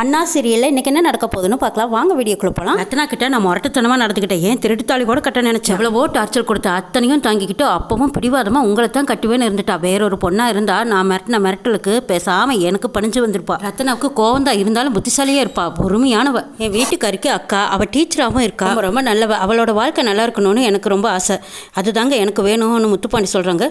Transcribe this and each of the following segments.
அண்ணா சீரியலில் இன்னைக்கு என்ன நடக்க போகுதுன்னு பார்க்கலாம். வாங்க வீடியோக்குள்ள போகலாம் ரத்னா கிட்ட நான் முரட்டுத்தனமாக நடந்துக்கிட்டேன் ஏன் திருட்டுத்தாளி கூட கட்ட நினைச்சேன். எவ்வளவோ டார்ச்சர் கொடுத்த அத்தனையும் தாங்கிக்கிட்டு அப்பவும் பிடிவாதமாக உங்களை தான் கட்டுவேன்னு இருந்துட்டா. வேறொரு பொண்ணா இருந்தா நான் மிரட்டின மிரட்டலுக்கு பேசாம எனக்கு பணிஞ்சு வந்திருப்பா. ரத்னாவுக்கு கோவம் தான் இருந்தாலும் புத்திசாலியே இருப்பா. பொறுமையானவ. என் வீட்டுக்காரிக்கு அக்கா. அவ டீச்சராகவும் இருக்கா. ரொம்ப நல்லவ. அவளோட வாழ்க்கை நல்லா இருக்கணும்னு எனக்கு ரொம்ப ஆசை. அதுதாங்க எனக்கு வேணும்னு முத்துப்பாண்டி சொல்றாங்க.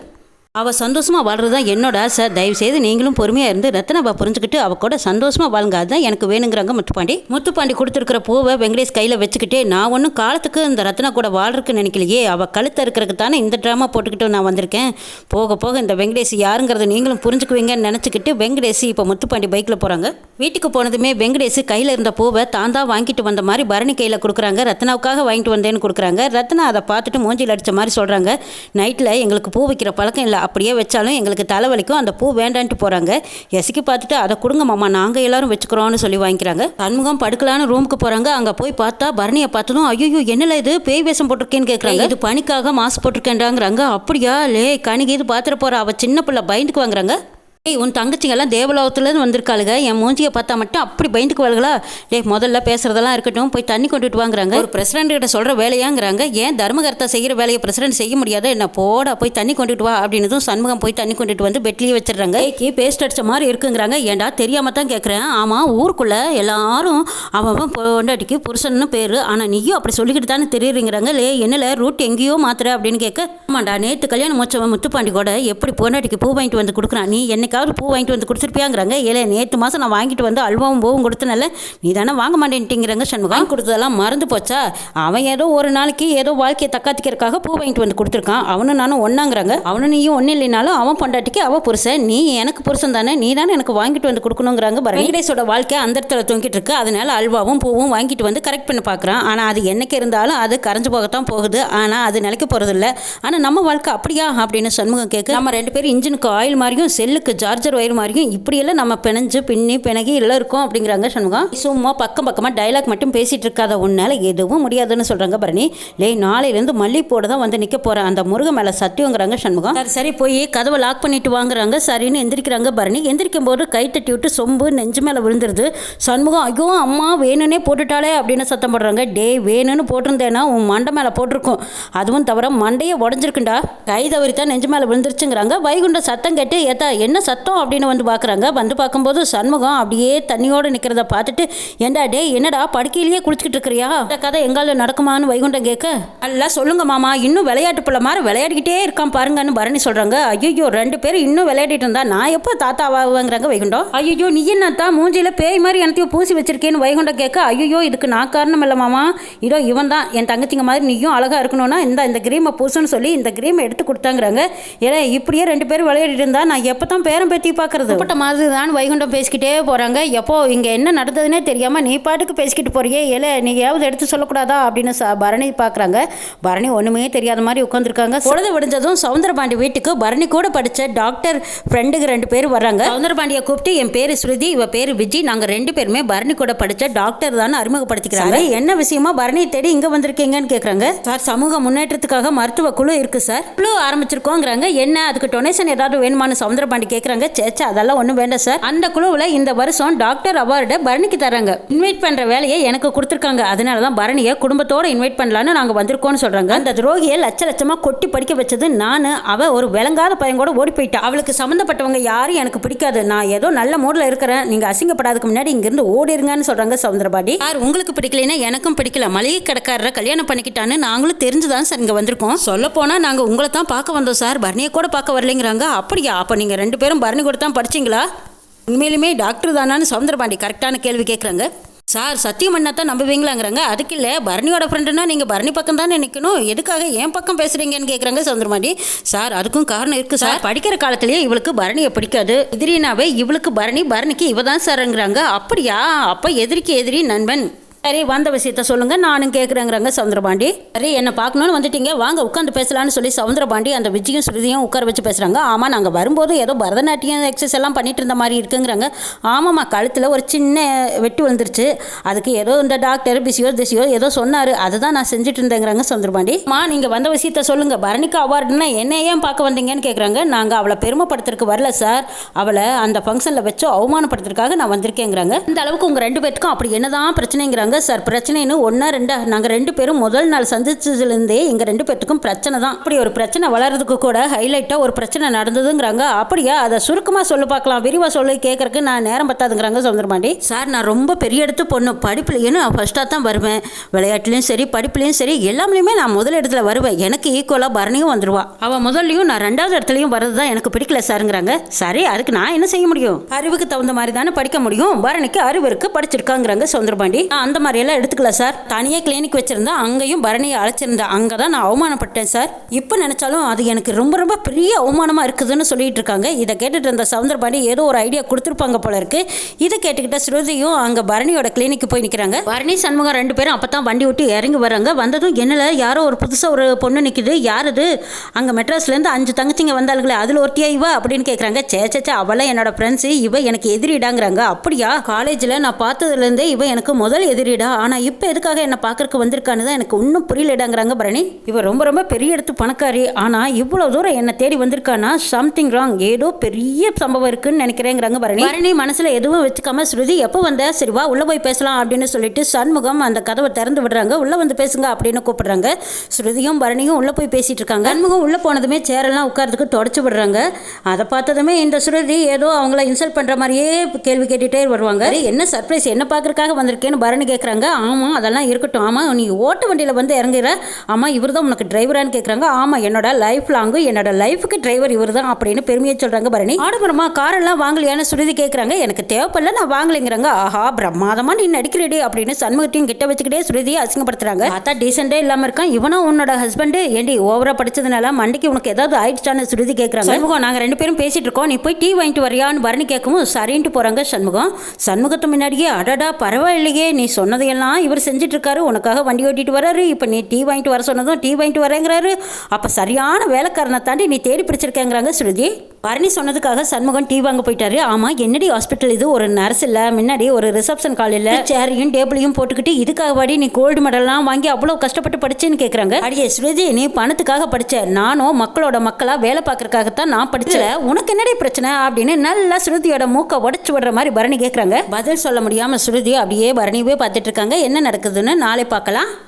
அவள் சந்தோஷமாக வாழ்கிறது தான் என்னோட ஆசை. தயவு செய்து நீங்களும் பொறுமையாக இருந்து ரத்னாவை புரிஞ்சுக்கிட்டு அவ கூட சந்தோஷமாக வாழுங்க. அதுதான் எனக்கு வேணுங்கிறாங்க முத்துப்பாண்டி. முத்துப்பாண்டி கொடுத்துருக்கிற பூவை வெங்கடேஷ் கையில் வச்சுக்கிட்டே நான் ஒன்றும் காலத்துக்கு இந்த ரத்னா கூட வாழ்றதுக்கு நினைக்கலையே. அவள் கழுத்தை இருக்கிறதுக்கு தானே இந்த ட்ராமா போட்டுக்கிட்டு நான் வந்திருக்கேன். போக போக இந்த வெங்கடேஷ் யாருங்கிறத நீங்களும் புரிஞ்சுக்குவீங்கன்னு நினச்சிக்கிட்டு வெங்கடேஷ் இப்போ முத்துப்பாண்டி பைக்கில் போகிறாங்க வீட்டுக்கு போனதுமே வெங்கடேஷ் கையில் இருந்த பூவை தான் தான் வாங்கிட்டு வந்த மாதிரி பரணி கையில் கொடுக்குறாங்க. ரத்னாவுக்காக வாங்கிட்டு வந்தேன்னு கொடுக்குறாங்க. ரத்னா அதை பார்த்துட்டு மூஞ்சியில் அடித்த மாதிரி சொல்கிறாங்க நைட்டில் எங்களுக்கு பூ வைக்கிற பழக்கம் இல்லை. அப்படியே வச்சாலும் எங்களுக்கு தலைவலிக்கும். அந்த பூ வேண்டான்ட்டு போகிறாங்க எசக்கி பார்த்துட்டு அதை கொடுங்க மாமா நாங்கள் எல்லாரும் வச்சுக்கிறோம்னு சொல்லி வாங்கிக்கிறாங்க. சண்முகம் படுக்கலான்னு ரூமுக்கு போகிறாங்க அங்கே போய் பார்த்தா பரணியை பார்த்ததும் ஐயோ என்னல இது? பேய் வேஷம் போட்டிருக்கேன்னு கேட்குறாங்க இது பனிக்காக மாசு போட்டிருக்கேன்டாங்கிறாங்க அப்படியா? லே கணிக்கு இது பார்த்துட்டு போகிற அவள் சின்ன பிள்ளை பயந்துக்கு வாங்குறாங்க. ஏய் உன் தங்கச்சிங்கெல்லாம் தேவலோகத்துலேருந்து வந்திருக்காளுங்க. என் மூஞ்சியை பார்த்தா மட்டும் அப்படி பயந்துக்கு வாழ்களா டேய் முதல்ல பேசுறதெல்லாம் இருக்கட்டும் போய் தண்ணி கொண்டுட்டு வாங்குறாங்க. ஒரு பிரசிடண்ட் கிட்ட சொல்கிற வேலையாங்கிறாங்க. ஏன் தர்மகர்த்தா செய்கிற வேலையை பிரசிடண்ட் செய்ய முடியாத? என்ன போடா போய் தண்ணி கொண்டுட்டு வா அப்படின்னதும் சண்முகம் போய் தண்ணி கொண்டுட்டு வந்து பெட்லேயே வச்சிடுறாங்க. ஏக்கி பேஸ்ட் அடிச்ச மாதிரி இருக்குங்கிறாங்க. ஏன்டா தெரியாம தான் கேட்குறேன் ஆமாம் ஊருக்குள்ளே எல்லாரும் அவன் பொண்டாட்டிக்கு புருஷன்னு பேர். ஆனால் நீயும் அப்படி சொல்லிக்கிட்டு தானே தெரியுறீங்கிறாங்க. லே என்னல ரூட் எங்கேயோ மாத்துற அப்படின்னு கேட்க ஆமாண்டா நேற்று கல்யாணம் முடிச்சவன் முத்துப்பாண்டி கூட எப்படி பொண்டாட்டிக்கு பூ வாங்கிட்டு வந்து கொடுக்குறான்? நீ என்னைக்காவது பூ வாங்கிட்டு வந்து கொடுத்துருப்பியாங்கிறாங்க ஏலே நேற்று மாதம் நான் வாங்கிட்டு வந்து அல்வாவும் பூவும் கொடுத்தனால நீ தானே வாங்க மாட்டேன்ட்டிங்கிறாங்க சண்முகம். கொடுத்ததெல்லாம் மறந்து போச்சா? அவன் ஏதோ ஒரு நாளைக்கு ஏதோ வாழ்க்கையை தக்காத்திக்கிறதுக்காக பூ வாங்கிட்டு வந்து கொடுத்துருக்கான். அவனும் நானும் ஒன்றாங்கிறாங்க அவனும் நீயும் ஒன்றும் இல்லைனாலும் அவன் பொண்டாட்டிக்கு அவன் புருஷன். நீ எனக்கு புருஷன் தானே. நீ தானே எனக்கு வாங்கிட்டு வந்து கொடுக்கணுங்கிறாங்க வெங்கடேஷோட வாழ்க்கை அந்த இடத்துல தொங்கிட்டு இருக்கு. அதனால அல்வாவும் பூவும் வாங்கிட்டு வந்து கரெக்ட் பண்ணி பார்க்குறான். ஆனால் அது என்னைக்கு இருந்தாலும் அது கரைஞ்சு போகத்தான் போகுது. ஆனால் அது நிலைக்க போகிறதில்ல ஆனால் நம்ம வாழ்க்கை அப்படியா? அப்படின்னு சண்முகம் கேட்க நம்ம ரெண்டு பேரும் இன்ஜினுக்கு ஆயில் மாதிரியும் செல்லுக்கு சார்ஜர் ஒயர் மாதிரியும் இப்படியெல்லாம் நம்ம பிணைஞ்சு பின்னி பிணகி எல்லாம் இருக்கோம் அப்படிங்கிறாங்க சண்முகம். சும்மா பக்கம் பக்கமாக டைலாக் மட்டும் பேசிகிட்டு இருக்காத. உன்னால் எதுவும் முடியாதுன்னு சொல்கிறாங்க பரணி. லே நாளையிலேருந்து மல்லிப்போட தான் வந்து நிற்க போகிறேன் அந்த முருகன் மேலே சத்தியங்கிறாங்க சண்முகம். சரி சரி போய் கதவை லாக் பண்ணிட்டு வாங்குறாங்க. சரின்னு எந்திரிக்கிறாங்க பரணி. எந்திரிக்கும் போது கை தட்டி விட்டு சொம்பு நெஞ்சு மேலே விழுந்துருது. சண்முகம் ஐயோ அம்மா வேணும்னே போட்டுட்டாலே அப்படின்னு சத்தம் போடுறாங்க. டே வேணும்னு போட்டிருந்தேன்னா உன் மண்டை மேலே போட்டிருக்கும். அதுவும் தவிர மண்டையே உடஞ்சிருக்குண்டா. கை தவறி தான் நெஞ்சு மேலே விழுந்துருச்சுங்கிறாங்க. வைகுண்ட சத்தம் கேட்டு ஏத்தா என்ன சத்தம் அப்படின்னு வந்து பார்க்குறாங்க. வந்து பார்க்கும்போது சண்முகம் அப்படியே தண்ணியோடு நிற்கிறத பார்த்துட்டு ஏண்டா டே என்னடா படுக்கையிலேயே குளிச்சுக்கிட்டு இருக்கிறியா? இந்த கதை எங்கால நடக்குமான்னு வைகுண்டம் கேட்க எல்லாம் சொல்லுங்க மாமா இன்னும் விளையாட்டு பிள்ளை மாதிரி விளையாடிக்கிட்டே இருக்கான் பாருங்கன்னு பரணி சொல்கிறாங்க ஐயோ ரெண்டு பேரும் இன்னும் விளையாடிட்டு இருந்தா நான் எப்போ தாத்தா தாத்தாவாங்கிறாங்க வைகுண்டம். ஐயோ நீ என்ன தான் மூஞ்சியில் பேய் மாதிரி எனத்தையும் பூசி வச்சிருக்கேன்னு வைகுண்டம் கேட்க ஐயோ இதுக்கு நான் காரணம் இல்லை மாமா. இதோ இவன் தான் என் தங்கச்சிங்க மாதிரி நீயும் அழகாக இருக்கணும்னா இந்த இந்த கிரீமை பூசுன்னு சொல்லி இந்த கிரீமை எடுத்து கொடுத்தாங்கிறாங்க. ஏன்னா இப்படியே ரெண்டு பேரும் விளையாடிட்டு இருந்தா நான் எப்போ தான் பேரம் பேத்தி பார்க்கறது பட்ட மாதிரி தான் வைகுண்டம் பேசிக்கிட்டே போகிறாங்க எப்போ இங்கே என்ன நடந்ததுன்னே தெரியாமல் நீ பாட்டுக்கு பேசிக்கிட்டு போறியே ஏல நீ ஏதாவது எடுத்து சொல்லக்கூடாதா அப்படின்னு ச பரணி பார்க்குறாங்க பரணி ஒன்றுமே தெரியாத மாதிரி உட்காந்துருக்காங்க பொழுது விடிஞ்சதும் சவுந்தரபாண்டி வீட்டுக்கு பரணி கூட படித்த டாக்டர் ஃப்ரெண்டுக்கு ரெண்டு பேர் வர்றாங்க. சவுந்தரபாண்டியை கூப்பிட்டு என் பேர் ஸ்ருதி இவ பேர் விஜி நாங்கள் ரெண்டு பேருமே பரணி கூட படித்த டாக்டர் தான் அறிமுகப்படுத்திக்கிறாங்க. என்ன விஷயமா பரணியை தேடி இங்கே வந்திருக்கீங்கன்னு கேட்குறாங்க சார் சமூக முன்னேற்றத்துக்காக மருத்துவ குழு இருக்கு சார். குழு ஆரம்பிச்சிருக்கோங்கிறாங்க. என்ன அதுக்கு டொனேஷன் ஏதாவது வேணுமான்னு சவுந்தரபாண்டி கேட்குறாங்க சேச்சா அதெல்லாம் ஒன்றும் வேண்டாம் சார். அந்த குழுவில் இந்த வருஷம் டாக்டர் அவார்டு பரணிக்கு தராங்க இன்வைட் பண்ணுற வேலையை எனக்கு கொடுத்துருக்காங்க. அதனால தான் பரணியை குடும்பத்தோட இன்வைட் பண்ணலான்னு நாங்கள் வந்திருக்கோம்னு சொல்கிறாங்க அந்த துரோகியை லட்ச லட்சமாக கொட்டி படிக்க வச்சது நான் அவ ஒரு விளங்காத பையன் கூட ஓடி போயிட்டா. அவளுக்கு சம்மந்தப்பட்டவங்க யாரும் எனக்கு பிடிக்காது. நான் ஏதோ நல்ல மூடில் இருக்கிறேன். நீங்கள் அசிங்கப்படாதுக்கு முன்னாடி இங்கேருந்து ஓடிருங்கன்னு சொல்கிறாங்க சவுந்தரபாடி யார் உங்களுக்கு பிடிக்கலைன்னா எனக்கும் பிடிக்கல. மளிகை கடைக்காரரை கல்யாணம் பண்ணிக்கிட்டான்னு நாங்களும் தெரிஞ்சுதான் சார் இங்கே வந்திருக்கோம். சொல்ல போனால் நாங்கள் உங்களை தான் பார்க்க வந்தோம் சார். பரணியை கூட பார்க்க வரலைங்கிறாங்க. அப்படியா? அப்போ நீங்கள் ரெண்டு பேரும் பரணி கொடுத்தான் படிச்சிங்களா படிச்சீங்களா? உண்மையிலுமே டாக்டர் தானான்னு சவுந்தரபாண்டி கரெக்டான கேள்வி கேட்குறாங்க சார் சத்தியம் அண்ணா தான் நம்புவீங்களாங்கிறாங்க. அதுக்கு இல்லை பரணியோட ஃப்ரெண்டுனா நீங்கள் பரணி பக்கம் தானே நிற்கணும் எதுக்காக என் பக்கம் பேசுகிறீங்கன்னு கேட்குறாங்க சவுந்தரபாண்டி சார் அதுக்கும் காரணம் இருக்குது சார். படிக்கிற காலத்திலேயே இவளுக்கு பரணியை பிடிக்காது. எதிரினாவே இவளுக்கு பரணி பரணிக்கு இவ தான் சார்ங்கிறாங்க. அப்படியா? அப்போ எதிரிக்கு எதிரி நண்பன். சரி வந்த விஷயத்த சொல்லுங்க. நானும் கேட்குறேங்கிறாங்க சவுந்தரபாண்டி. சரி என்ன பார்க்கணும்னு வந்துட்டீங்க. வாங்க உட்காந்து பேசலாம்னு சொல்லி சவுந்தரபாண்டி அந்த விஜயும் ஸ்ருதியும் உட்கார வச்சு பேசுகிறாங்க ஆமாம் நாங்கள் வரும்போது ஏதோ பரதநாட்டியம் எக்ஸசைஸ் எல்லாம் பண்ணிட்டு இருந்த மாதிரி இருக்குங்கிறாங்க. ஆமாம்மா கழுத்தில் ஒரு சின்ன வெட்டு வந்துருச்சு அதுக்கு ஏதோ இந்த டாக்டர் பிசியோ திசியோ ஏதோ சொன்னார். அதுதான் நான் செஞ்சுட்டு இருந்தேங்கிறாங்க சவுந்தரபாண்டி. மா நீங்கள் வந்த விஷயத்த சொல்லுங்க. பரணிக்கு அவார்டுன்னா என்ன ஏன் பார்க்க வந்தீங்கன்னு கேட்குறாங்க நாங்கள் அவளை பெருமைப்படுத்துறதுக்கு வரல சார். அவளை அந்த ஃபங்க்ஷனில் வச்சு அவமானப்படுத்துறதுக்காக நான் வந்திருக்கேங்கிறாங்க. இந்த அளவுக்கு உங்கள் ரெண்டு பேத்துக்கும் அப்படி என்னதான் பிரச்சனைங்கிறாங்க. சார் பிரச்சனைன்னு ஒன்றா ரெண்டா நாங்கள் ரெண்டு பேரும் முதல் நாள் சந்திச்சதுலேருந்தே எங்கள் ரெண்டு பேர்த்துக்கும் பிரச்சனை தான். அப்படி ஒரு பிரச்சனை வளர்றதுக்கு கூட ஹைலைட்டாக ஒரு பிரச்சனை நடந்ததுங்கிறாங்க. அப்படியா? அதை சுருக்கமாக சொல்லு பார்க்கலாம். விரிவாக சொல்லி கேட்கறக்கு நான் நேரம் பத்தாதுங்கிறாங்க சவுந்தரபாண்டி சார் நான் ரொம்ப பெரிய இடத்து பொண்ணு. படிப்புலையும் நான் ஃபஸ்ட்டாக தான் வருவேன். விளையாட்டுலேயும் சரி படிப்புலேயும் சரி எல்லாமே நான் முதல் இடத்துல வருவேன். எனக்கு ஈக்குவலாக பரணியும் வந்துடுவா அவள் முதல்லையும் நான் ரெண்டாவது இடத்துலையும் வர்றது தான் எனக்கு பிடிக்கல சாருங்கிறாங்க. சரி அதுக்கு நான் என்ன செய்ய முடியும்? அறிவுக்கு தகுந்த மாதிரி தானே படிக்க முடியும். பரணிக்கு அறிவு இருக்குது படிச்சிருக்காங்கிறாங்க சவுந்தரபாண்டி அந்த அந்த மாதிரியெல்லாம் எடுத்துக்கல சார். தனியாக கிளினிக் வச்சிருந்தா அங்கேயும் பரணியை அழைச்சிருந்தேன் அங்கே தான் நான் அவமானப்பட்டேன் சார். இப்போ நினச்சாலும் அது எனக்கு ரொம்ப ரொம்ப பெரிய அவமானமாக இருக்குதுன்னு சொல்லிட்டு இருக்காங்க. இதை கேட்டுட்டு இருந்த சவுந்தரபாண்டி ஏதோ ஒரு ஐடியா கொடுத்துருப்பாங்க போல இருக்கு. இதை கேட்டுக்கிட்ட ஸ்ருதியும் அங்கே பரணியோட கிளினிக்கு போய் நிற்கிறாங்க பரணி சண்முகம் ரெண்டு பேரும் அப்போ தான் வண்டி விட்டு இறங்கி வராங்க. வந்ததும் என்னல யாரோ ஒரு புதுசாக ஒரு பொண்ணு நிற்கிது யார் அது அங்கே மெட்ராஸ்லேருந்து அஞ்சு தங்கச்சிங்க வந்தாளுங்களே அதில் ஒருத்தியா இவ? அப்படின்னு கேட்குறாங்க சே சே சே, என்னோட ஃப்ரெண்ட்ஸு இவ எனக்கு எதிரிடாங்கிறாங்க. அப்படியா? காலேஜில் நான் பார்த்ததுலேருந்தே இவ எனக்கு முதல் எதிரிடா ஆனால் இப்போ எதுக்காக என்னை பார்க்கறக்கு வந்திருக்கான்னு தான் எனக்கு இன்னும் புரியலடாங்கிறாங்க பரணி. இவர் ரொம்ப ரொம்ப பெரிய இடத்து பணக்காரி. ஆனால் இவ்வளோ தூரம் என்னை தேடி வந்திருக்கானா? சம்திங் ராங் ஏதோ பெரிய சம்பவம் இருக்குன்னு நினைக்கிறேங்கிறாங்க பரணி. பரணி மனசில் எதுவும் வச்சுக்காம ஸ்ருதி எப்போ வந்த? சரி வா உள்ளே போய் பேசலாம் அப்படின்னு சொல்லிட்டு சண்முகம் அந்த கதவை திறந்து விடுறாங்க. உள்ளே வந்து பேசுங்க அப்படின்னு கூப்பிடுறாங்க. ஸ்ருதியும் பரணியும் உள்ளே போய் பேசிட்டு இருக்காங்க. சண்முகம் உள்ளே போனதுமே சேரெல்லாம் உட்காரத்துக்கு தொடச்சி விடுறாங்க. அதை பார்த்ததுமே இந்த ஸ்ருதி ஏதோ அவங்கள இன்சல்ட் பண்ணுற மாதிரியே கேள்வி கேட்டுகிட்டே வருவாங்க. என்ன சர்ப்ரைஸ் என்ன பார்க்குறக்காக வந்திருக்கேன்னு பரணி கேட்குறாங்க ஆமாம் அதெல்லாம் இருக்கட்டும். ஆமாம் நீ ஓட்ட வண்டியில் வந்து இறங்குற. ஆமாம் இவர் தான் உனக்கு டிரைவரான்னு கேட்குறாங்க ஆமாம் என்னோட லைஃப் லாங்கு என்னோட லைஃபுக்கு டிரைவர் இவர் தான் அப்படின்னு பெருமையை சொல்கிறாங்க பரணி. ஆடம்பரமா காரெல்லாம் வாங்கலையான்னு சுருதி கேட்குறாங்க எனக்கு தேவைப்படல நான் வாங்கலைங்கிறாங்க. ஆஹா பிரமாதமாக நீ நடிக்கிறடி அப்படின்னு சண்முகத்தையும் கிட்ட வச்சுக்கிட்டே சுருதியை அசிங்கப்படுத்துறாங்க. பார்த்தா டீசெண்டே இல்லாமல் இருக்கான். இவனும் உன்னோட ஹஸ்பண்டு ஏண்டி ஓவராக படிச்சதுனால மண்டிக்கு உனக்கு ஏதாவது ஆயிடுச்சான்னு சுருதி கேட்குறாங்க சண்முகம் நாங்கள் ரெண்டு பேரும் பேசிகிட்டு இருக்கோம். நீ போய் டீ வாங்கிட்டு வரியான்னு பரணி கேட்கவும் சரின்ட்டு போகிறாங்க சண்முகம். சண்முகத்து முன்னாடியே அடடா பரவாயில்லையே நீ சொன்ன சொன்னதையெல்லாம் இவர் செஞ்சுட்டு இருக்காரு உனக்காக வண்டி ஓட்டிட்டு வராரு. இப்போ நீ டீ வாங்கிட்டு வர சொன்னதும் டீ வாங்கிட்டு வரேங்கிறாரு. அப்போ சரியான வேலைக்காரனை தாண்டி நீ தேடி பிடிச்சிருக்கேங்கிறாங்க சுருதி பரணி சொன்னதுக்காக சண்முகம் டீ வாங்க போயிட்டாரு. ஆமா என்னடி ஹாஸ்பிட்டல் இது? ஒரு நர்ஸ் இல்ல முன்னாடி ஒரு ரிசப்ஷன் கால் இல்ல. சேரையும் டேபிளையும் போட்டுக்கிட்டு இதுக்காக வாடி நீ கோல்டு மெடல்லாம் வாங்கி அவ்வளவு கஷ்டப்பட்டு படிச்சேன்னு கேக்குறாங்க. அடியே ஸ்ருதி நீ பணத்துக்காக படிச்ச. நானும் மக்களோட மக்களா வேலை பார்க்கறதுக்காகத்தான் நான் படிச்சல. உனக்கு என்னடி பிரச்சனை? அப்படின்னு நல்லா ஸ்ருதியோட மூக்க உடச்சு விடுற மாதிரி பரணி கேக்குறாங்க. பதில் சொல்ல முடியாம ஸ்ருதி அப்படியே பரணியவே பார்த்துட்டு இருக்காங்க. என்ன நடக்குதுன்னு நாளை பார்க்கலாம்.